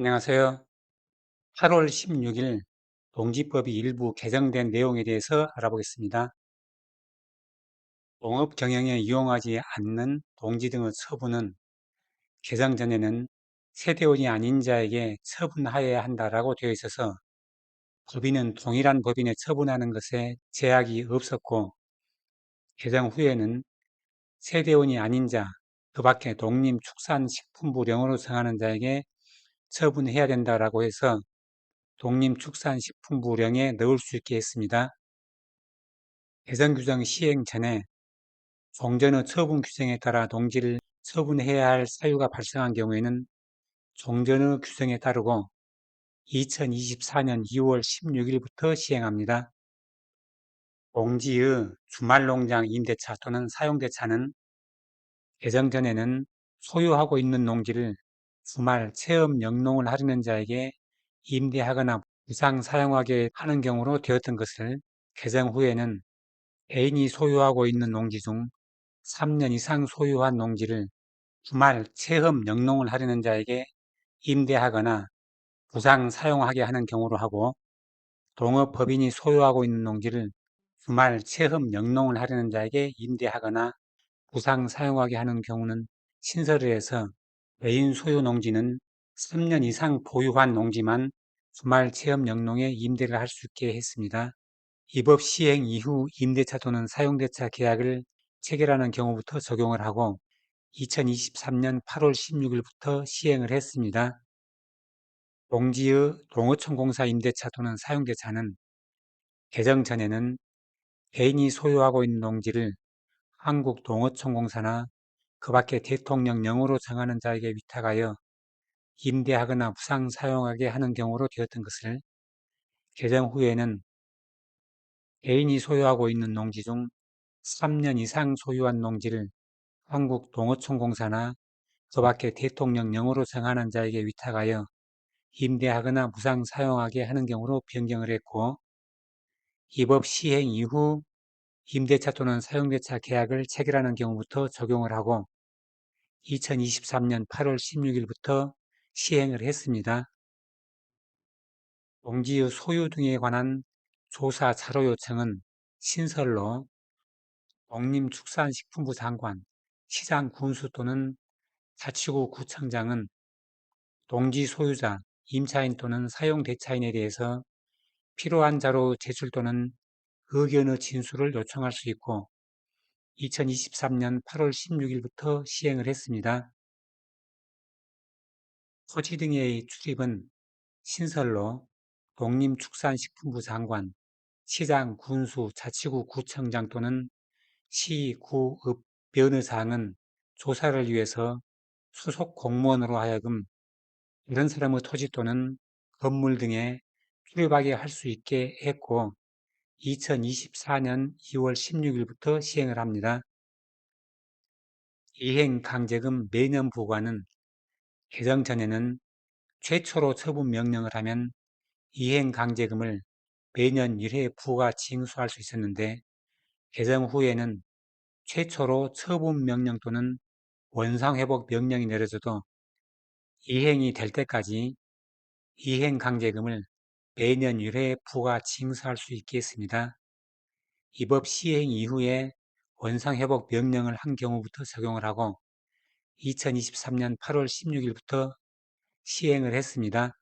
안녕하세요. 8월 16일 동지법이 일부 개정된 내용에 대해서 알아보겠습니다. 동업 경영에 이용하지 않는 동지 등의 처분은 개정 전에는 세대원이 아닌 자에게 처분하여야 한다라고 되어 있어서 법인은 동일한 법인에 처분하는 것에 제약이 없었고 개정 후에는 세대원이 아닌 자, 그 밖에 독립축산식품부령으로 정하는 자에게 처분해야 된다라고 해서 독립축산식품부령에 넣을 수 있게 했습니다. 개정 규정 시행 전에 종전의 처분 규정에 따라 동지를 처분해야 할 사유가 발생한 경우에는 종전의 규정에 따르고 2024년 2월 16일부터 시행합니다. 동지의 주말 농장 임대차 또는 사용대차는 개정 전에는 소유하고 있는 농지를 주말 체험 영농을 하려는 자에게 임대하거나 부상 사용하게 하는 경우로 되었던 것을 개정 후에는 애인이 소유하고 있는 농지 중 3년 이상 소유한 농지를 주말 체험 영농을 하려는 자에게 임대하거나 부상 사용하게 하는 경우로 하고 동업법인이 소유하고 있는 농지를 주말 체험 영농을 하려는 자에게 임대하거나 부상 사용하게 하는 경우는 신설을 해서 개인 소유 농지는 3년 이상 보유한 농지만 주말 체험 영농에 임대를 할 수 있게 했습니다. 이 법 시행 이후 임대차 또는 사용대차 계약을 체결하는 경우부터 적용을 하고 2023년 8월 16일부터 시행을 했습니다. 농지의 농어촌공사 임대차 또는 사용대차는 개정 전에는 개인이 소유하고 있는 농지를 한국농어촌공사나 그 밖에 대통령령으로 정하는 자에게 위탁하여 임대하거나 부상 사용하게 하는 경우로 되었던 것을 개정 후에는 개인이 소유하고 있는 농지 중 3년 이상 소유한 농지를 한국동어촌공사나 그 밖에 대통령령으로 정하는 자에게 위탁하여 임대하거나 무상 사용하게 하는 경우로 변경을 했고 이법 시행 이후 임대차 또는 사용대차 계약을 체결하는 경우부터 적용을 하고 2023년 8월 16일부터 시행을 했습니다. 농지의 소유 등에 관한 조사 자료 요청은 신설로 농림축산식품부 장관, 시장 군수 또는 자치구 구청장은 농지 소유자, 임차인 또는 사용 대차인에 대해서 필요한 자료 제출 또는 의견의 진술을 요청할 수 있고 2023년 8월 16일부터 시행을 했습니다. 토지 등의 출입은 신설로 농림축산식품부 장관, 시장, 군수, 자치구 구청장 또는 시, 구, 읍, 변의사항은 조사를 위해서 수속 공무원으로 하여금 이런 사람의 토지 또는 건물 등에 출입하게 할 수 있게 했고 2024년 2월 16일부터 시행을 합니다. 이행 강제금 매년 부과는 개정 전에는 최초로 처분 명령을 하면 이행 강제금을 매년 1회 부과 징수할 수 있었는데 개정 후에는 최초로 처분 명령 또는 원상 회복 명령이 내려져도 이행이 될 때까지 이행 강제금을 매년 1회 부과 징수할 수 있게 했습니다. 이 법 시행 이후에 원상회복 명령을 한 경우부터 적용을 하고 2023년 8월 16일부터 시행을 했습니다.